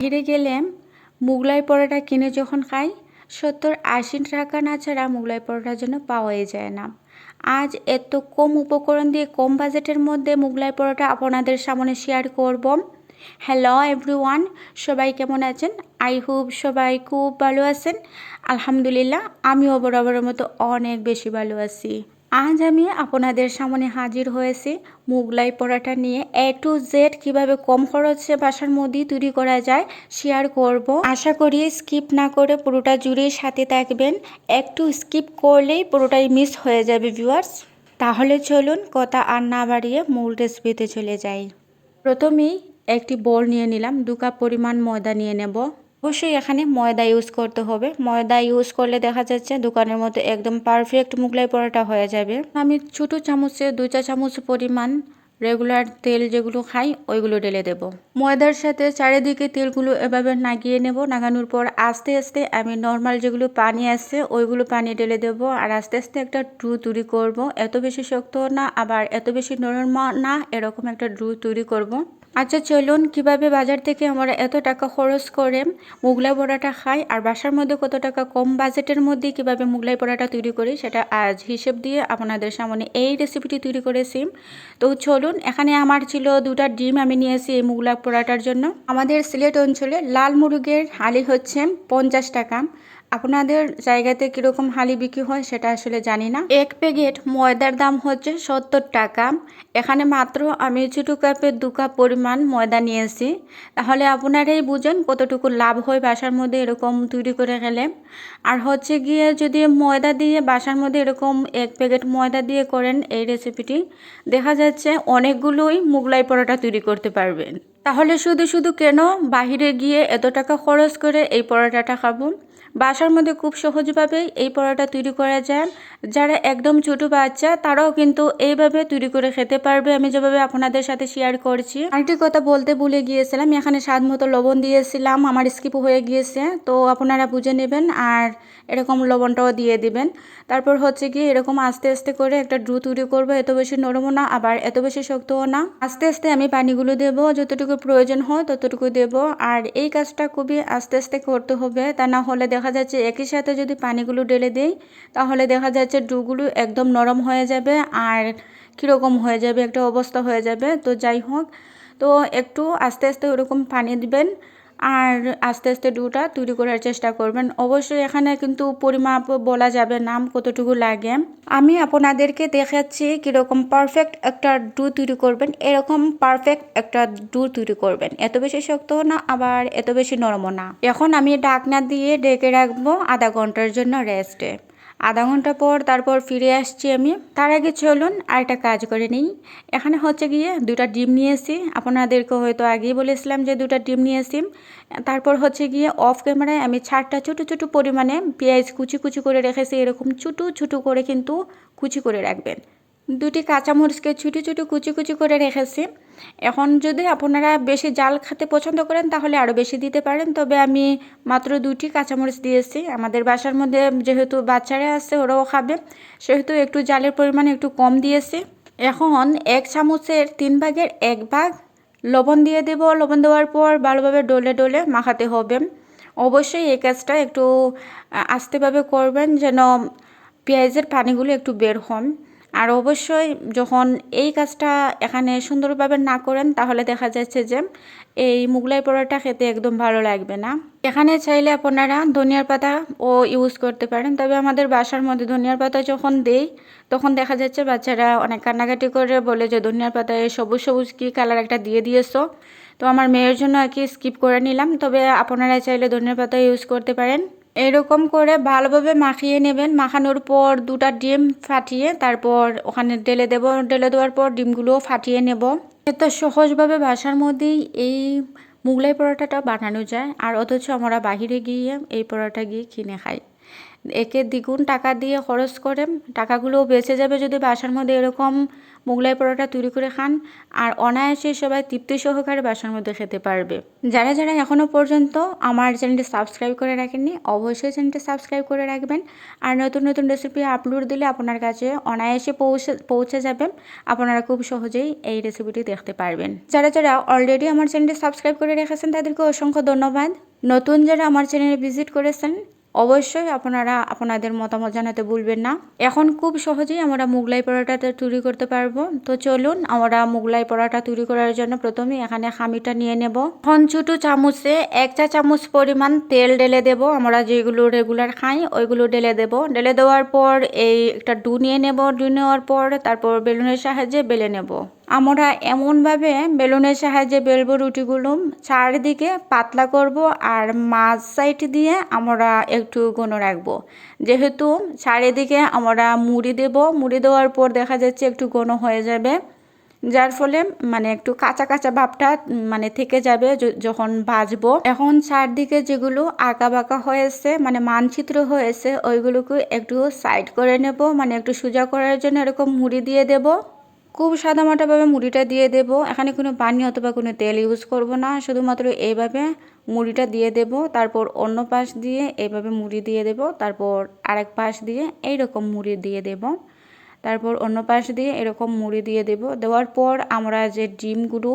বাইরে গেলে মুগলাই পরোটা কিনে যখন খাই, সত্তর আশি টাকা না ছাড়া মুগলাই পরোটার জন্য পাওয়াই যায় না। আজ এত কম উপকরণ দিয়ে কম বাজেটের মধ্যে মুগলাই পরোটা আপনাদের সামনে শেয়ার করব। হ্যালো এভরিওয়ান সবাই কেমন আছেন? আই হোপ সবাই খুব ভালো আছেন। আলহামদুলিল্লাহ, আমিও বরাবরের মতো অনেক বেশি ভালো আছি। আজ আমি আপনাদের সামনে হাজির হয়েছি মুগলাই পরোটা নিয়ে। এ টু জেড কীভাবে কম খরচে বাসার মধ্যেই তৈরি করা যায় শেয়ার করব। আশা করি স্কিপ না করে পুরোটা জুড়ে সাথে থাকবেন। একটু স্কিপ করলেই পুরোটাই মিস হয়ে যাবে ভিউয়ার্স তাহলে চলুন কথা আর না বাড়িয়ে মূল রেসিপিতে চলে যাই। প্রথমেই একটি বল নিয়ে নিলাম। দু কাপ পরিমাণ ময়দা নিয়ে নেব। অবশ্যই এখানে ময়দা ইউজ করতে হবে। ময়দা ইউজ করলে দেখা যাচ্ছে দোকানের মতো একদম পারফেক্ট মুগলাই পরোটা হয়ে যাবে। আমি ছোটো চামচে দু চা চামচ পরিমাণ রেগুলার তেল যেগুলো খাই, ওইগুলো ঢেলে দেব। ময়দার সাথে চারিদিকে তেলগুলো এভাবে নাগিয়ে নেব। নাগানোর পর আস্তে আস্তে আমি নর্মাল যেগুলো পানি আছে, ওইগুলো পানি ঢেলে দেব আর আস্তে আস্তে একটা ড্রু তৈরি করব। এত বেশি শক্ত না, আবার এত বেশি নরম না, এরকম একটা ড্রু তৈরি করব। আচ্ছা চলুন কীভাবে বাজার থেকে আমরা এত টাকা খরচ করে মুগলাই পরোটা খাই আর বাসার মধ্যে কত টাকা কম বাজেটের মধ্যে কীভাবে মুগলাই পরোটা তৈরি করি, সেটা আজ হিসেব দিয়ে আপনাদের সামনে এই রেসিপিটি তৈরি করেছি। তো চলুন এখানে আমার ছিল দুটা ডিম আমি নিয়েছি এই মুগলা পোড়াটার জন্য। আমাদের সিলেট অঞ্চলে লাল মুরগের হালি হচ্ছে পঞ্চাশ টাকা। আপনাদের জায়গাতে কীরকম হালি বিক্রি হয় সেটা আসলে জানি না। এক প্যাকেট ময়দার দাম হচ্ছে সত্তর টাকা। এখানে মাত্র আমি ছোটো কাপের দু কাপ পরিমাণ ময়দা নিয়েছি। তাহলে আপনারাই বুঝেন কতটুকু লাভ হয় বাসার মধ্যে এরকম তৈরি করে গেলে। আর হচ্ছে গিয়ে যদি ময়দা দিয়ে বাসার মধ্যে এরকম এক প্যাকেট ময়দা দিয়ে করেন এই রেসিপিটি দেখা যাচ্ছে অনেকগুলোই মুগলাই পরোটা তৈরি করতে পারবেন। তাহলে শুধু শুধু কেন বাহিরে গিয়ে এত টাকা খরচ করে এই পরোটাটা খাব? বাসার মধ্যে খুব সহজভাবেই এই পরোটা তৈরি করা যায়। যারা একদম ছোটো বাচ্চা, তারাও কিন্তু এইভাবে তৈরি করে খেতে পারবে। আমি যেভাবে আপনাদের সাথে শেয়ার করছি। আরেকটি কথা বলতে ভুলে গিয়েছিলাম, এখানে স্বাদ মতো লবণ দিয়েছিলাম, আমার স্কিপ হয়ে গিয়েছে। তো আপনারা বুঝে নেবেন আর এরকম লবণটাও দিয়ে দিবেন। তারপর হচ্ছে কি এরকম আস্তে আস্তে করে একটা ড্রু তৈরি করব, এত বেশি নরমও না, আবার এত বেশি শক্তও না। আস্তে আস্তে আমি পানিগুলো দেব, যতটুকু প্রয়োজন হয় ততটুকু দেব। আর এই কাজটা খুবই আস্তে আস্তে করতে হবে, তা না হলে দেখা যাচ্ছে একই সাথে যদি পানিগুলো ঢেলে দেই, তাহলে দেখা যাচ্ছে ডুগুলো একদম নরম হয়ে যাবে আর কীরকম হয়ে যাবে, একটা অবস্থা হয়ে যাবে। তো যাই হোক, তো একটু আস্তে আস্তে ওরকম পানি দিবেন। আর আস্তে আস্তে ডুটা তৈরি করার চেষ্টা করবেন। অবশ্যই এখানে কিন্তু পরিমাপ বলা যাবে নাম কতটুকু লাগে। আমি আপনাদেরকে দেখাচ্ছি কীরকম পারফেক্ট একটা ডু তৈরি করবেন। এরকম পারফেক্ট একটা ডু তৈরি করবেন। এত বেশি শক্ত না, আবার এত বেশি নরমও না। এখন আমি ডাকনা দিয়ে ডেকে রাখব আধা ঘণ্টার জন্য রেস্টে আধা ঘণ্টা পর তারপর ফিরে আসছি আমি। তার আগে চলুন আরেকটা কাজ করে নিই। এখানে হচ্ছে গিয়ে দুটা ডিম নিয়েছি আপনাদেরকে হয়তো আগেই বলেছিলাম যে দুটা ডিম নিয়েছি তারপর হচ্ছে গিয়ে অফ ক্যামেরায় আমি ছাড়টা ছোটো ছোটো পরিমাণে পেঁয়াজ কুচি কুচি করে রেখেছি। এরকম ছোটো ছোটো করে কিন্তু কুচি করে রাখবেন। দুটি কাঁচামরিচকে ছুটি ছুটি কুচি কুচি করে রেখেছি। এখন যদি আপনারা বেশি জাল খেতে পছন্দ করেন, তাহলে আরও বেশি দিতে পারেন। তবে আমি মাত্র দুটি কাঁচামরিচ দিয়েছি। আমাদের বাসার মধ্যে যেহেতু বাচ্চারা আছে, ওরাও খাবে। সেহেতু একটু জালের পরিমাণ একটু কম দিয়েছি। এখন এক চামচের তিন ভাগের এক ভাগ লবণ দিয়ে দেব। লবণ দেওয়ার পর ভালোভাবে ডলে ডলে মাখাতে হবে। অবশ্যই এই কাজটা একটু আস্তেভাবে করবেন যেন পেঁয়াজের পানিগুলো একটু বের হন। আর অবশ্যই যখন এই কাজটা এখানে সুন্দরভাবে না করেন, তাহলে দেখা যাচ্ছে যে এই মুগলাই পরোটা খেতে একদম ভালো লাগবে না। এখানে চাইলে আপনারা ধনিয়ার পাতা ও ইউজ করতে পারেন। তবে আমাদের বাসার মধ্যে ধনিয়ার পাতা যখন দেই, তখন দেখা যাচ্ছে বাচ্চারা অনেক কান্নাকাটি করে বলে যে, ধনিয়ার পাতায় সবুজ সবুজ কী কালার একটা দিয়ে দিয়েছ? তো আমার মেয়ের জন্য আর কি স্কিপ করে নিলাম। তবে আপনারা চাইলে ধনিয়ার পাতা ইউজ করতে পারেন। এরকম করে ভালোভাবে মাখিয়ে নেবেন। মাখানোর পর দুটা ডিম ফাটিয়ে তারপর ওখানে ডেলে দেব। ডেলে দেওয়ার পর ডিমগুলোও ফাটিয়ে নেব। এত সহজভাবে বাসার মধ্যেই এই মুগলাই পরোটাটা বানানো যায়। আর অথচ আমরা বাহিরে গিয়ে এই পরোটা গিয়ে কিনে খাই। একে দ্বিগুণ টাকা দিয়ে খরচ করে, টাকাগুলোও বেঁচে যাবে যদি বাসার মধ্যে এরকম মোগলাই পরোটা তৈরি করে খান। আর অনায়াসে সবাই তৃপ্তি সহকারে বাসার মধ্যে খেতে পারবে। যারা যারা এখনও পর্যন্ত আমার চ্যানেলটি সাবস্ক্রাইব করে রাখেননি, অবশ্যই চ্যানেলটি সাবস্ক্রাইব করে রাখবেন। আর নতুন নতুন রেসিপি আপলোড দিলে আপনার কাছে অনায়াসে পৌঁছে পৌঁছে যাবে। আপনারা খুব সহজেই এই রেসিপিটি দেখতে পারবেন। যারা যারা অলরেডি আমার চ্যানেলটি সাবস্ক্রাইব করে রেখেছেন, তাদেরকে অসংখ্য ধন্যবাদ। নতুন যারা আমার চ্যানেলে ভিজিট করেছেন অবশ্যই আপনারা আপনাদের মতামত জানাতে ভুলবেন না। এখন খুব সহজেই আমরা মুগলাই পরোটাটা তৈরি করতে পারব। তো চলুন, আমরা মুগলাই পরোটা তৈরি করার জন্য প্রথমে এখানে খামিটা নিয়ে নেব। এখন ছোটো চামচে এক চা চামচ পরিমাণ তেল ঢেলে দেব। আমরা যেগুলো রেগুলার খাই, ওইগুলো ঢেলে দেব। ঢেলে দেওয়ার পর এই একটা ডু নিয়ে নেব। ডু নেওয়ার পর তারপর বেলুনের সাহায্যে বেলে নেব। আমরা এমনভাবে বেলুনের সাহায্যে বেলবো রুটিগুলো, চারিদিকে পাতলা করব আর মাছ সাইড দিয়ে আমরা একটু ঘন রাখব। যেহেতু চারিদিকে আমরা মুড়ি দেব, মুড়ি দেওয়ার পর দেখা যাচ্ছে একটু ঘন হয়ে যাবে। যার ফলে মানে একটু কাঁচা কাঁচা ভাবটা মানে থেকে যাবে যখন ভাজবো। এখন চারদিকে যেগুলো আঁকা বাঁকা হয়েছে মানে মানচিত্র হয়েছে, ওইগুলোকে একটু সাইড করে নেব মানে একটু সোজা করার জন্য এরকম মুড়ি দিয়ে দেবো। খুব সাদামাটাভাবে মুড়িটা দিয়ে দেব। এখানে কোনো পানি অথবা কোনো তেল ইউজ করব না। শুধুমাত্র এইভাবে মুড়িটা দিয়ে দেব। তারপর অন্য পাশ দিয়ে এইভাবে মুড়ি দিয়ে দেব। তারপর আরেক পাশ দিয়ে এই রকম মুড়ি দিয়ে দেব। তারপর অন্য পাশ দিয়ে এরকম মুড়ি দিয়ে দেব। দেওয়ার পর আমরা যে ডিমগুলো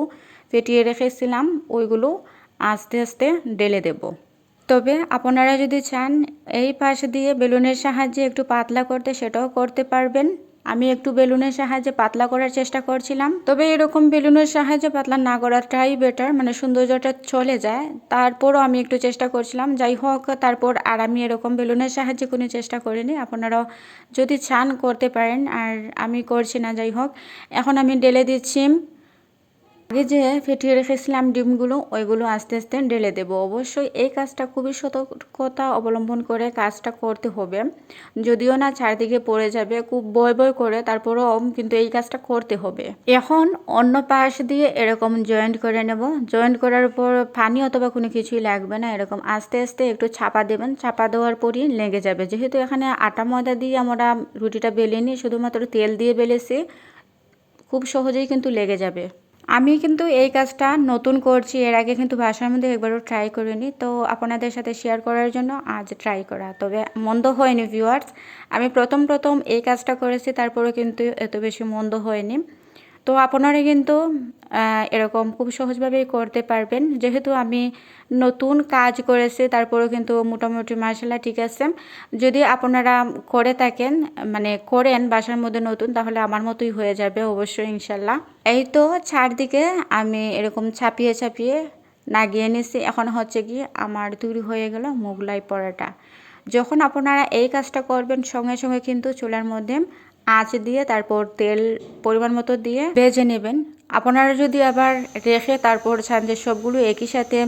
ফেটিয়ে রেখেছিলাম, ওইগুলো আস্তে আস্তে ডেলে দেব। তবে আপনারা যদি চান, এই পাশ দিয়ে বেলুনের সাহায্যে একটু পাতলা করতে, সেটাও করতে পারবেন। আমি একটু বেলুনের সাহায্যে পাতলা করার চেষ্টা করছিলাম। তবে এরকম বেলুনের সাহায্যে পাতলা না করাটাই বেটার মানে সৌন্দর্যটা চলে যায়। তারপরও আমি একটু চেষ্টা করছিলাম। যাই হোক, তারপর আর আমি এরকম বেলুনের সাহায্যে কোনো চেষ্টা করিনি। আপনারাও যদি চান করতে পারেন, আর আমি করছি না, যাই হোক। এখন আমি ডেলে দিচ্ছি। আগে যে ফেটিয়ে রেখেছিলাম ডিমগুলো, ওইগুলো আস্তে আস্তে ঢেলে দেব। অবশ্যই এই কাজটা খুবই সতর্কতা অবলম্বন করে কাজটা করতে হবে। যদিও না চারদিকে পড়ে যাবে, খুব বয় বয় করে তারপরও কিন্তু এই কাজটা করতে হবে। এখন অন্য পাশ দিয়ে এরকম জয়েন্ট করে নেব। জয়েন্ট করার পর পানি অথবা কোনো কিছুই লাগবে না, এরকম আস্তে আস্তে একটু ছাপা দেবেন। ছাপা দেওয়ার পরই লেগে যাবে। যেহেতু এখানে আটা ময়দা দিয়ে আমরা রুটিটা বেলে নিই, শুধুমাত্র তেল দিয়ে বেলেছি, খুব সহজেই কিন্তু লেগে যাবে। আমি কিন্তু এই কাজটা নতুন করছি, এর আগে কিন্তু বাসার মধ্যে একবারও ট্রাই করিনি। তো আপনাদের সাথে শেয়ার করার জন্য আজ ট্রাই করা। তবে মন্দ হয়নি ভিউয়ার্স আমি প্রথম প্রথম এই কাজটা করেছি তারপরে কিন্তু এত বেশি মন্দ হয়নি। তো আপনারা কিন্তু এরকম খুব সহজভাবেই করতে পারবেন। যেহেতু আমি নতুন কাজ করেছি, তারপরেও কিন্তু মোটামুটি মার্শাল্লাহ ঠিক আছে। যদি আপনারা করে থাকেন মানে করেন বাসার মধ্যে নতুন, তাহলে আমার মতোই হয়ে যাবে অবশ্যই ইনশাল্লাহ এই তো চারদিকে আমি এরকম ছাপিয়ে ছাপিয়ে নাগিয়ে নিছি। এখন হচ্ছে কি আমার তৈরি হয়ে গেল মোগলাই পরোটা। যখন আপনারা এই কাজটা করবেন, সঙ্গে সঙ্গে কিন্তু চুলার মধ্যে আঁচ দিয়ে, তারপর তেল পরিমাণ মতো দিয়ে ভেজে নেবেন। আপনারা যদি আবার রেখে তারপর সান্দেশ সবগুলো একই সাথে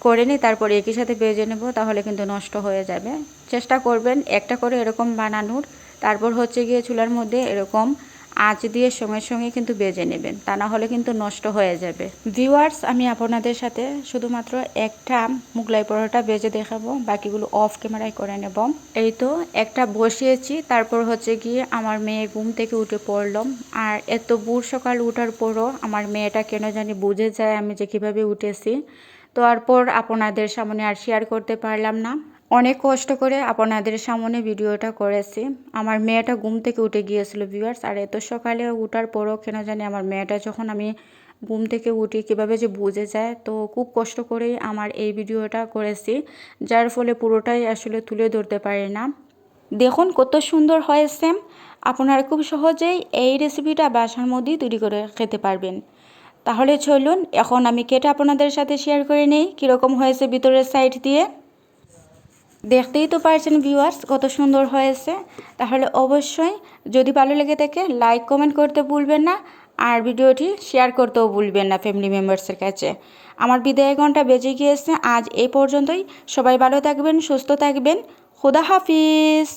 করে নিই, তারপর একই সাথে বেজে নেব, তাহলে কিন্তু নষ্ট হয়ে যাবে। চেষ্টা করবেন একটা করে এরকম বানানোর। তারপর হচ্ছে গিয়ে চুলার মধ্যে এরকম আঁচ দিয়ে সঙ্গে সঙ্গে কিন্তু বেজে নেবেন। তা না হলে কিন্তু নষ্ট হয়ে যাবে। ভিউয়ার্স আমি আপনাদের সাথে শুধুমাত্র একটা মুগলাই পরোটা বেজে দেখাবো, বাকিগুলো অফ ক্যামেরায় করে নেব। এই তো, একটা বসিয়েছি, তারপর হচ্ছে গিয়ে আমার মেয়ে ঘুম থেকে উঠে পড়লাম আর এত বুড় সকাল উঠার পরও আমার মেয়েটা কেন জানি বুঝে যায় আমি যে কীভাবে উঠেছি। তো তারপর আপনাদের সামনে আর শেয়ার করতে পারলাম না। অনেক কষ্ট করে আপনাদের সামনে ভিডিওটা করেছি। আমার মেয়েটা ঘুম থেকে উঠে গিয়েছিল ভিউয়ার্স আর এত সকালে উঠার পরও কেন জানি আমার মেয়েটা যখন আমি ঘুম থেকে উঠি কীভাবে যে বুঝে যায়, তো খুব কষ্ট করেই আমার এই ভিডিওটা করেছি, যার ফলে পুরোটাই আসলে তুলে ধরতে পারি না। দেখুন কত সুন্দর হয়েছে। আপনারা খুব সহজেই এই রেসিপিটা বাসার মধ্যেই তৈরি করে খেতে পারবেন। তাহলে চলুন, এখন আমি কেটে আপনাদের সাথে শেয়ার করে নিই, কীরকম হয়েছে ভিতরের সাইড দিয়ে। দেখতেই তো পারছেন ভিউয়ার্স কত সুন্দর হয়েছে। তাহলে অবশ্যই যদি ভালো লেগে থাকে লাইক কমেন্ট করতে ভুলবেন না আর ভিডিওটি শেয়ার করতেও ভুলবেন না ফ্যামিলি মেম্বার্সের কাছে। আমার বিদায় ঘণ্টা বেজে গিয়েছে। আজ এই পর্যন্তই। সবাই ভালো থাকবেন, সুস্থ থাকবেন। খুদা হাফিজ।